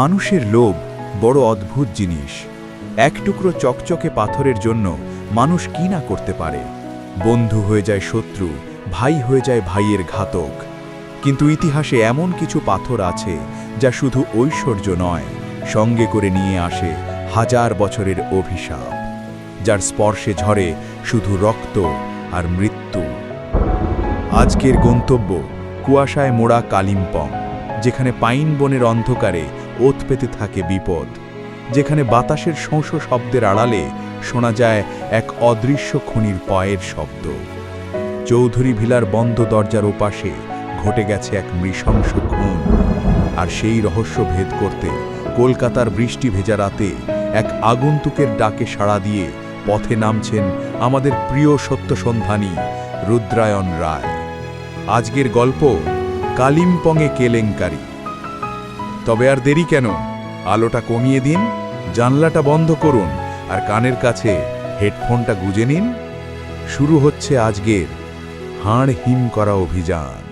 মানুষের লোভ বড় অদ্ভুত জিনিস। এক টুকরো চকচকে পাথরের জন্য মানুষ কি না করতে পারে? বন্ধু হয়ে যায় শত্রু, ভাই হয়ে যায় ভাইয়ের ঘাতক। কিন্তু ইতিহাসে এমন কিছু পাথর আছে যা শুধু ঐশ্বর্য নয়, সঙ্গে করে নিয়ে আসে হাজার বছরের অভিশাপ, যার স্পর্শে ঝরে শুধু রক্ত আর মৃত্যু। আজকের গন্তব্য কুয়াশায় মোড়া কালিম্পং, যেখানে পাইন বনের অন্ধকারে ওত পেতে থাকে বিপদ। যেখানে বাতাসের শোঁস শব্দের আড়ালে শোনা যায় এক অদৃশ্য খনির পায়ের শব্দ। চৌধুরী ভিলার বন্ধ দরজার ওপাশে ঘটে গেছে এক নৃশংস খুন। আর সেই রহস্য ভেদ করতে কলকাতার বৃষ্টি ভেজা রাতে এক আগন্তুকের ডাকে সাড়া দিয়ে পথে নামছেন আমাদের প্রিয় সত্যসন্ধানী রুদ্রায়ণ রায়। আজকের গল্প কালিম্পংয়ে কেলেঙ্কারি। তবে আর দেরি কেন? আলোটা কমিয়ে দিন, জানলাটা বন্ধ করুন, আর কানের কাছে হেডফোনটা গুজে নিন। শুরু হচ্ছে আজকের হাড় হিম করা অভিযান।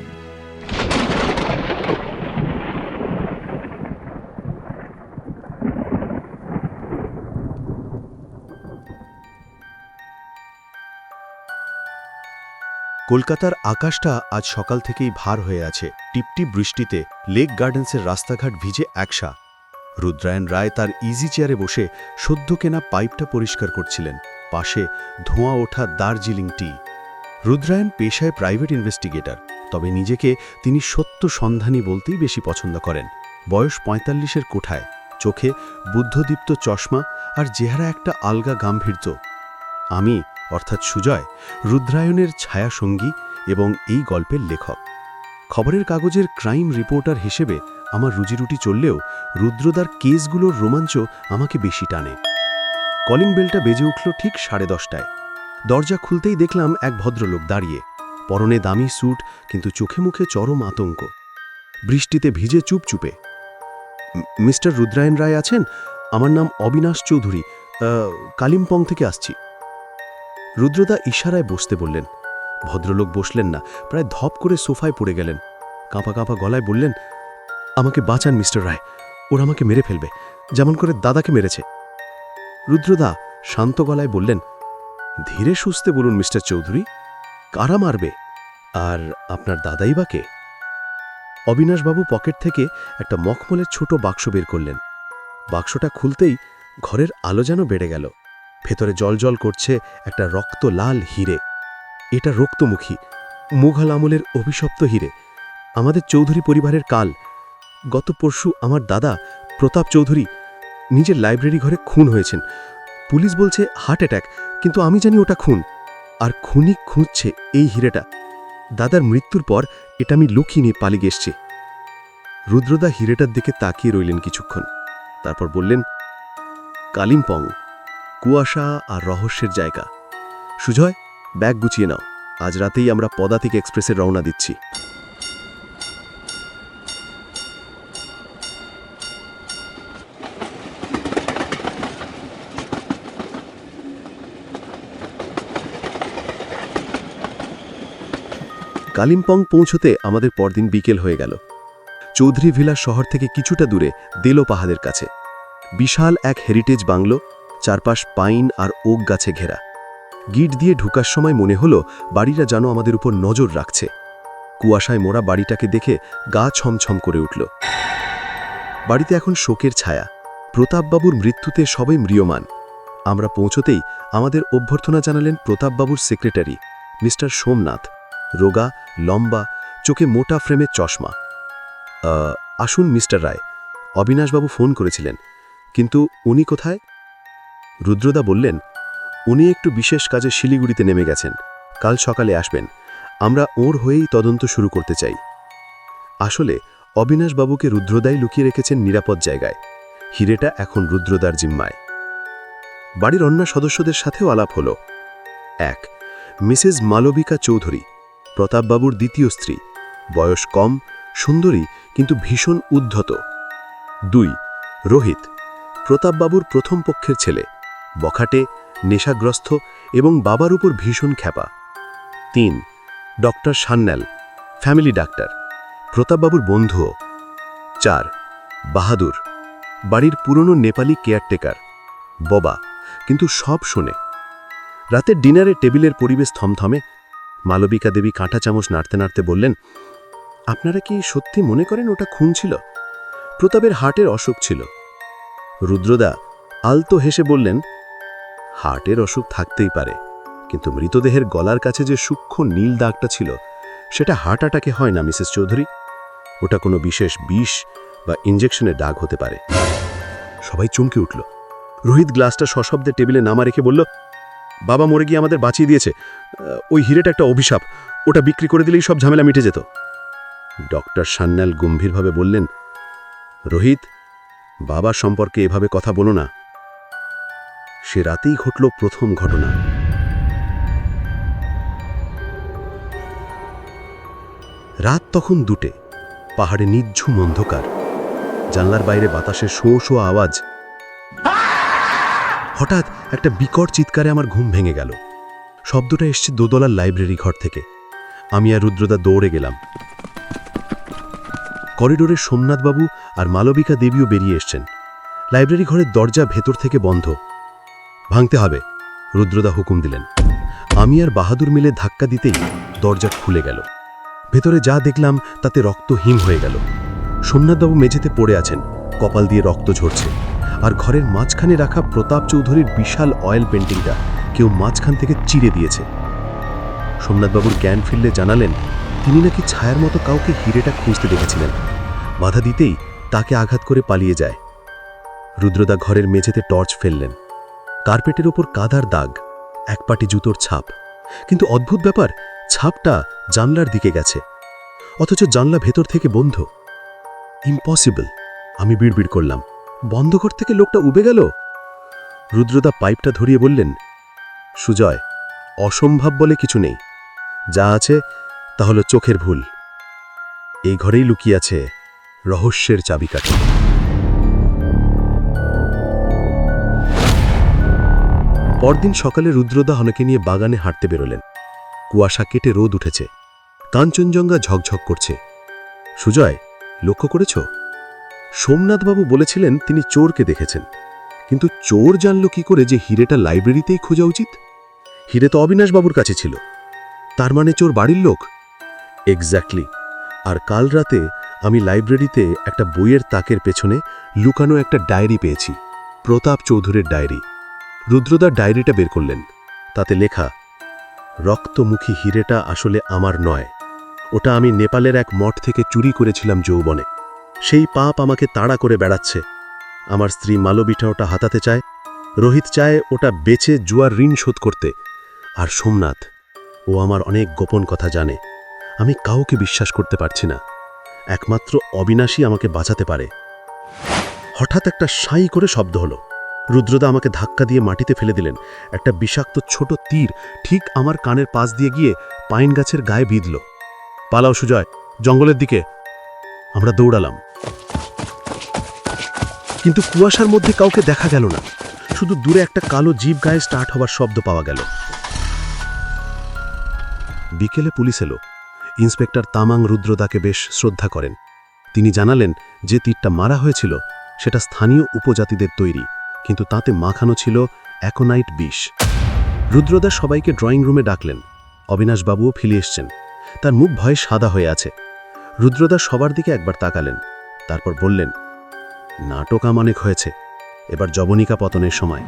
কলকাতার আকাশটা আজ সকাল থেকেই ভার হয়ে আছে। টিপটিপ বৃষ্টিতে লেক গার্ডেন্সের রাস্তাঘাট ভিজে একসা। রুদ্রায়ণ রায় তার ইজি চেয়ারে বসে সদ্য কেনা পাইপটা পরিষ্কার করছিলেন। পাশে ধোঁয়া ওঠা দার্জিলিং টি। রুদ্রায়ণ পেশায় প্রাইভেট ইনভেস্টিগেটর তবে নিজেকে তিনি সত্য সন্ধানী বলতেই বেশি পছন্দ করেন। বয়স পঁয়তাল্লিশের কোঠায়, চোখে বুদ্ধদীপ্ত চশমা আর চেহারা একটা আলগা গাম্ভীর্য। আমি অর্থাৎ সুজয়, রুদ্রায়ণের ছায়াসঙ্গী এবং এই গল্পের লেখক। খবরের কাগজের ক্রাইম রিপোর্টার হিসেবে আমার রুজিরুটি চললেও রুদ্রদার কেসগুলোর রোমাঞ্চ আমাকে বেশি টানে। কলিং বেলটা বেজে উঠল ঠিক সাড়ে দশটায়। দরজা খুলতেই দেখলাম এক ভদ্রলোক দাঁড়িয়ে। পরনে দামি স্যুট, কিন্তু চোখে মুখে চরম আতঙ্ক। বৃষ্টিতে ভিজে চুপচুপে। মিস্টার রুদ্রায়ণ রায় আছেন? আমার নাম অবিনাশ চৌধুরী। কালিম্পং থেকে আসছি। রুদ্রদা ইশারায় বসতে বললেন, ভদ্রলোক বসলেন না, প্রায় ধপ করে সোফায় পড়ে গেলেন। কাঁপা কাঁপা গলায় বললেন, আমাকে বাঁচান মিস্টার রায়, ওরা আমাকে মেরে ফেলবে, যেমন করে দাদাকে মেরেছে। রুদ্রদা শান্ত গলায় বললেন, ধীরে সুস্থে বলুন মিস্টার চৌধুরী, কারা মারবে, আর আপনার দাদাই বা কে? অবিনাশবাবু পকেট থেকে একটা মখমলের ছোট বাক্স বের করলেন। বাক্সটা খুলতেই ঘরের আলো যেন বেড়ে গেল। ভেতরে জলজল করছে একটা রক্ত লাল হিরে। এটা রক্তমুখী, মুঘল আমলের অভিশপ্ত হিরে। আমাদের চৌধুরী পরিবারের কাল। গত পরশু আমার দাদা প্রতাপ চৌধুরী নিজের লাইব্রেরি ঘরে খুন হয়েছেন। পুলিশ বলছে হার্ট অ্যাটাক, কিন্তু আমি জানি ওটা খুন। আর খুনি খুঁজছে এই হিরেটা। দাদার মৃত্যুর পর এটা আমি লুকিয়ে নিয়ে পালিয়ে এসছি। রুদ্রদা হিরেটার দিকে তাকিয়ে রইলেন কিছুক্ষণ। তারপর বললেন, কালিম্পং কুয়াশা আর রহস্যের জায়গা। সুজয়, ব্যাগ গুছিয়ে নাও। আজ রাতেই আমরা পদাতিক এক্সপ্রেসে রওনা দিচ্ছি। কালিম্পং পৌঁছতে আমাদের পরদিন বিকেল হয়ে গেল। চৌধুরী ভিলা শহর থেকে কিছুটা দূরে দেলো পাহাড়ের কাছে। বিশাল এক হেরিটেজ বাংলো চারপাশ পাইন আর ওক গাছে ঘেরা। গিট দিয়ে ঢুকার সময় মনে হলো বাড়িটা যেন আমাদের উপর নজর রাখছে। কুয়াশায় মোড়া বাড়িটাকে দেখে গা ছমছম করে উঠল। বাড়িতে এখন শোকের ছায়া। প্রতাপবাবুর মৃত্যুতে সবাই ম্রিয়মান। আমরা পৌঁছতেই আমাদের অভ্যর্থনা জানালেন প্রতাপবাবুর সেক্রেটারি মিস্টার সোমনাথ। রোগা লম্বা চোখে মোটা ফ্রেমের চশমা। "আহ, আসুন মিস্টার রায়। অবিনাশবাবু ফোন করেছিলেন। কিন্তু উনি কোথায়? রুদ্রদা বললেন, উনি একটু বিশেষ কাজে শিলিগুড়িতে নেমে গেছেন। কাল সকালে আসবেন। আমরা ওর হয়েই তদন্ত শুরু করতে চাই। আসলে, অবিনাশবাবুকে রুদ্রদাই লুকিয়ে রেখেছেন নিরাপদ জায়গায়। হিরেটা এখন রুদ্রদার জিম্মায়। বাড়ির অন্য সদস্যদের সাথেও আলাপ হল। এক, মিসেস মালবিকা চৌধুরী, প্রতাপবাবুর দ্বিতীয় স্ত্রী। বয়স কম, সুন্দরী, কিন্তু ভীষণ উদ্ধত। দুই, রোহিত, প্রতাপবাবুর প্রথম পক্ষের ছেলে। বখাটে, নেশাগ্রস্ত এবং বাবার উপর ভীষণ খ্যাপা। তিন, ডক্টর সান্যাল, ফ্যামিলি ডাক্তার, প্রতাপবাবুর বন্ধুও। চার, বাহাদুর, বাড়ির পুরনো নেপালি কেয়ারটেকার, ববা, কিন্তু সব শোনে। রাতের ডিনারে টেবিলের পরিবেশ থমথমে, মালবিকা দেবী কাঁটা চামচ নাড়তে নাড়তে বললেন, আপনারা কি সত্যি মনে করেন ওটা খুন ছিল? প্রতাপের হার্টের অসুখ ছিল। রুদ্রদা আলতো হেসে বললেন হার্টের অসুখ থাকতেই পারে, কিন্তু মৃতদেহের গলার কাছে যে সূক্ষ্ম নীল দাগটা ছিল, সেটা হার্ট অ্যাটাকে হয় না, মিসেস চৌধুরী। ওটা কোনো বিশেষ বিষ বা ইঞ্জেকশনের দাগ হতে পারে। সবাই চমকে উঠল। রোহিত গ্লাসটা সশব্দে টেবিলে নামা রেখে বলল, বাবা মরে গিয়ে আমাদের বাঁচিয়ে দিয়েছে। ওই হিরেটা একটা অভিশাপ। ওটা বিক্রি করে দিলেই সব ঝামেলা মিটে যেত। ডক্টর সান্যাল গম্ভীরভাবে বললেন, রোহিত, বাবা সম্পর্কে এভাবে কথা বলো না। সে রাতেই ঘটল প্রথম ঘটনা। রাত তখন দুটে। পাহাড়ে নিঝুম অন্ধকার। জানলার বাইরে বাতাসের শো শো আওয়াজ। হঠাৎ একটা বিকট চিৎকারে আমার ঘুম ভেঙে গেল। শব্দটা এসছে দোদলার লাইব্রেরি ঘর থেকে। আমি আর রুদ্রদা দৌড়ে গেলাম। করিডোরে সোমনাথবাবু আর মালবিকা দেবীও বেরিয়ে এসছেন। লাইব্রেরি ঘরের দরজা ভেতর থেকে বন্ধ। ভাঙতে হবে। রুদ্রদা হুকুম দিলেন। আমি আর বাহাদুর মিলে ধাক্কা দিতেই দরজা খুলে গেল। ভেতরে যা দেখলাম, তাতে রক্ত হিম হয়ে গেল। সোমনাথবাবু মেঝেতে পড়ে আছেন, কপাল দিয়ে রক্ত ঝরছে। আর ঘরের মাঝখানে রাখা প্রতাপ চৌধুরীর বিশাল অয়েল পেন্টিংটা কেউ মাঝখান থেকে চিরে দিয়েছে। সোমনাথবাবুর জ্ঞান ফিরলে জানালেন, তিনি নাকি ছায়ার মতো কাউকে হিরেটা খুঁজতে দেখেছিলেন। বাধা দিতেই তাকে আঘাত করে পালিয়ে যায়। রুদ্রদা ঘরের মেঝেতে টর্চ ফেললেন। কার্পেটের ওপর কাদার দাগ, এক পাটি জুতোর ছাপ। কিন্তু অদ্ভুত ব্যাপার, ছাপটা জানলার দিকে গেছে। অথচ জানলা ভেতর থেকে বন্ধ। ইম্পসিবল, আমি বিড়বিড় করলাম। বন্ধ ঘর থেকে লোকটা উবে গেল? রুদ্রদা পাইপটা ধরিয়ে বললেন, সুজয়, অসম্ভব বলে কিছু নেই। যা আছে, তা হলো চোখের ভুল। এই ঘরেই লুকিয়ে আছে রহস্যের চাবিকাঠি। পরদিন সকালে রুদ্রদা হনকে নিয়ে বাগানে হাঁটতে বেরোলেন। কুয়াশা কেটে রোদ উঠেছে। কাঞ্চনজঙ্ঘা ঝকঝক করছে। সুজয়, লক্ষ্য করেছ? সোমনাথবাবু বলেছিলেন তিনি চোরকে দেখেছেন। কিন্তু চোর জানল কি করে যে হিরেটা লাইব্রেরিতেই খোঁজা উচিত? হিরে তো অবিনাশবাবুর কাছে ছিল। তার মানে চোর বাড়ির লোক? এক্স্যাক্টলি আর কাল রাতে আমি লাইব্রেরিতে একটা বইয়ের তাকের পেছনে লুকানো একটা ডায়েরি পেয়েছি। প্রতাপ চৌধুরীর ডায়েরি। রুদ্রদার ডায়েরিটা বের করলেন। তাতে লেখা, রক্তমুখী হিরেটা আসলে আমার নয়। ওটা আমি নেপালের এক মঠ থেকে চুরি করেছিলাম যৌবনে। সেই পাপ আমাকে তাড়া করে বেড়াচ্ছে। আমার স্ত্রী মালবিটা ওটা হাতাতে চায়। রোহিত চায় ওটা বেচে জুয়ার ঋণ শোধ করতে। আর সোমনাথ, ও আমার অনেক গোপন কথা জানে। আমি কাউকে বিশ্বাস করতে পারছি না। একমাত্র অবিনাশী আমাকে বাঁচাতে পারে। হঠাৎ একটা সাই করে শব্দ হলো। রুদ্রদা আমাকে ধাক্কা দিয়ে মাটিতে ফেলে দিলেন। একটা বিষাক্ত ছোট তীর ঠিক আমার কানের পাশ দিয়ে গিয়ে পাইন গাছের গায়ে বিঁধল। পালাও সুজয়, জঙ্গলের দিকে। আমরা দৌড়ালাম। কিন্তু কুয়াশার মধ্যে কাউকে দেখা গেল না। শুধু দূরে একটা কালো জিপ গায়ে স্টার্ট হবার শব্দ পাওয়া গেল। বিকেলে পুলিশ এলো। ইন্সপেক্টর তামাং রুদ্রদাকে বেশ শ্রদ্ধা করেন। তিনি জানালেন যে তীরটা মারা হয়েছিল, সেটা স্থানীয় উপজাতিদের তৈরি। কিন্তু তাতে মাখানো ছিল অ্যাকোনাইট বিষ। রুদ্রদা সবাইকে ড্রয়িং রুমে ডাকলেন। অবিনাশবাবুও ফিরে এসছেন। তার মুখ ভয়ে সাদা হয়ে আছে। রুদ্রদা সবার দিকে একবার তাকালেন, তারপর বললেন, নাটক অনেক হয়েছে। এবার জবনিকা পতনের সময়।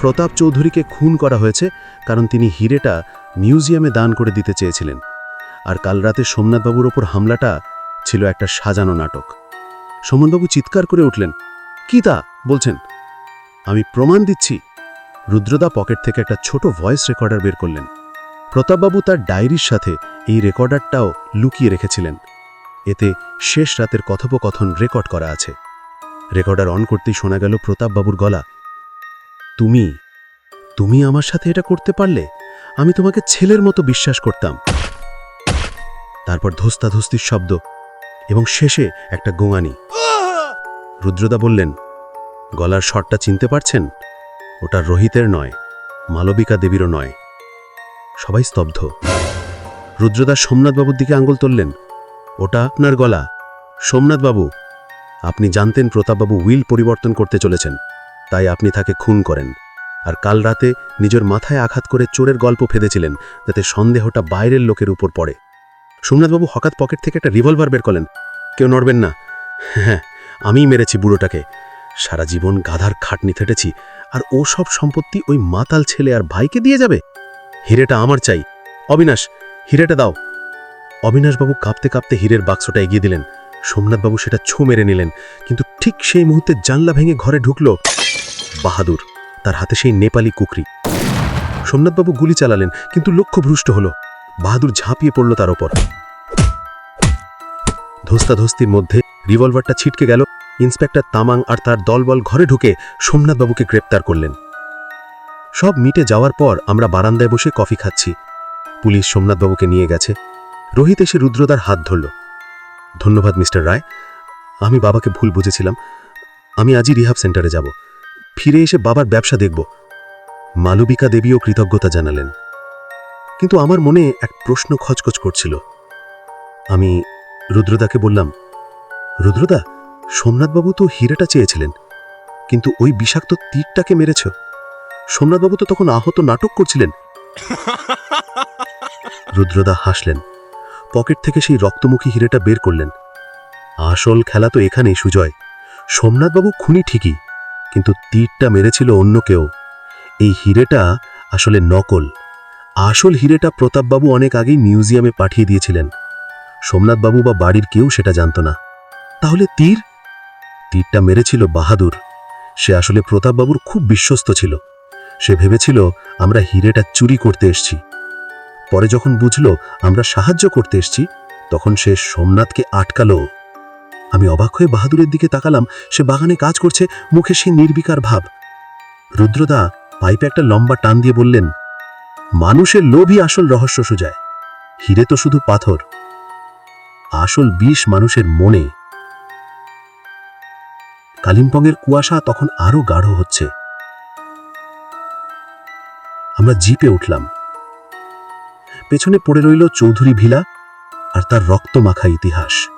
প্রতাপ চৌধুরীকে খুন করা হয়েছে কারণ তিনি হিরেটা মিউজিয়ামে দান করে দিতে চেয়েছিলেন। আর কাল রাতে সোমনাথবাবুর ওপর হামলাটা ছিল একটা সাজানো নাটক। সোমনবাবু চিৎকার করে উঠলেন কি তা? বলছেন। আমি প্রমাণ দিচ্ছি। রুদ্রদা পকেট থেকে একটা ছোট ভয়েস রেকর্ডার বের করলেন। প্রতাপবাবু তার ডায়েরির সাথে এই রেকর্ডারটাও লুকিয়ে রেখেছিলেন। এতে শেষ রাতের কথোপকথন রেকর্ড করা আছে। রেকর্ডার অন করতেই শোনা গেল প্রতাপবাবুর গলা। তুমি তুমি আমার সাথে এটা করতে পারলে? আমি তোমাকে ছেলের মতো বিশ্বাস করতাম। তারপর ধস্তাধস্তির শব্দ এবং শেষে একটা গোঙানি। রুদ্রদা বললেন, গলার শটটা চিনতে পারছেন? ওটা রোহিতের নয়, মালবিকা দেবীরও নয়। সবাই স্তব্ধ। রুদ্রদা সোমনাথবাবুর দিকে আঙ্গুল তুললেন, ওটা আপনার গলা। সোমনাথবাবু, আপনি জানতেন প্রতাপবাবু উইল পরিবর্তন করতে চলেছেন, তাই আপনি তাকে খুন করেন। আর কাল রাতে নিজের মাথায় আঘাত করে চোরের গল্প ফেঁদেছিলেন, যাতে সন্দেহটা বাইরের লোকের উপর পড়ে। সোমনাথবাবু হঠাৎ পকেট থেকে একটা রিভলভার বের করলেন, কেউ নড়বেন না। হ্যাঁ আমিই মেরেছি বুড়োটাকে। সারা জীবন গাধার খাটনি থেটেছি, আর ও সব সম্পত্তি ওই মাতাল ছেলে আর ভাইকে দিয়ে যাবে? হিরেটা আমার চাই। অবিনাশ, হিরেটা দাও। অবিনাশবাবু কাঁপতে কাঁপতে হীরের বাক্সটা এগিয়ে দিলেন। সোমনাথবাবু সেটা ছো মেরে নিলেন, কিন্তু ঠিক সেই মুহূর্তে জানলা ভেঙে ঘরে ঢুকল বাহাদুর, তার হাতে সেই নেপালি কুকরি। সোমনাথবাবু গুলি চালালেন, কিন্তু লক্ষ্যভ্রষ্ট হল। বাহাদুর ঝাঁপিয়ে পড়ল তার ওপর। ধস্তাধস্তির মধ্যে রিভলভারটা ছিটকে গেল, ইন্সপেক্টর তামাং আর তার দলবল ঘরে ঢুকে সোমনাথবাবুকে গ্রেপ্তার করলেন। সব মিটে যাওয়ার পর আমরা বারান্দায় বসে কফি খাচ্ছি। পুলিশ সোমনাথবাবুকে নিয়ে গেছে। রোহিত এসে রুদ্রদার হাত ধরল। ধন্যবাদ, মিস্টার রায়। আমি বাবাকে ভুল বুঝেছিলাম। আমি আজই রিহাব সেন্টারে যাব। ফিরে এসে বাবার ব্যবসা দেখব। মালবিকা দেবীও কৃতজ্ঞতা জানালেন। কিন্তু আমার মনে এক প্রশ্ন খচখচ করছিল। আমি রুদ্রদাকে বললাম রুদ্রদা সোমনাথবাবু তো হীরেটা চেয়েছিলেন কিন্তু ওই বিষাক্ত তীরটাকে মেরেছ। সোমনাথবাবু তো তখন আহত নাটক করছিলেন। রুদ্রদা হাসলেন পকেট থেকে সেই রক্তমুখী হিরেটা বের করলেন। আসল খেলা তো এখানেই সুজয়। সোমনাথবাবু খুনি ঠিকই কিন্তু তীরটা মেরেছিল অন্য কেউ। এই হিরেটা আসলে নকল। আসল হিরেটা প্রতাপবাবু অনেক আগেই মিউজিয়ামে পাঠিয়ে দিয়েছিলেন। সোমনাথবাবু বা বাড়ির কেউ সেটা জানত না। তাহলে তীর? তীরটা মেরেছিল বাহাদুর। সে আসলে প্রতাপবাবুর খুব বিশ্বস্ত ছিল। সে ভেবেছিল, আমরা হিরেটা চুরি করতে এসছি। পরে যখন বুঝল, আমরা সাহায্য করতে এসছি, তখন সে সোমনাথকে আটকালো। আমি অবাক হয়ে বাহাদুরের দিকে তাকালাম। সে বাগানে কাজ করছে, মুখে সে নির্বিকার ভাব। রুদ্রদা পাইপে একটা লম্বা টান দিয়ে বললেন, মানুষের লোভই আসল রহস্য সুজায়। হিরে তো শুধু পাথর। আসল বিষ মানুষের মনে। কালিম্পংয়ের কুয়াশা তখন আরও গাঢ় হচ্ছে। আমরা জিপে উঠলাম। পেছনে পড়ে রইল চৌধুরী ভিলা আর তার রক্ত মাখা ইতিহাস।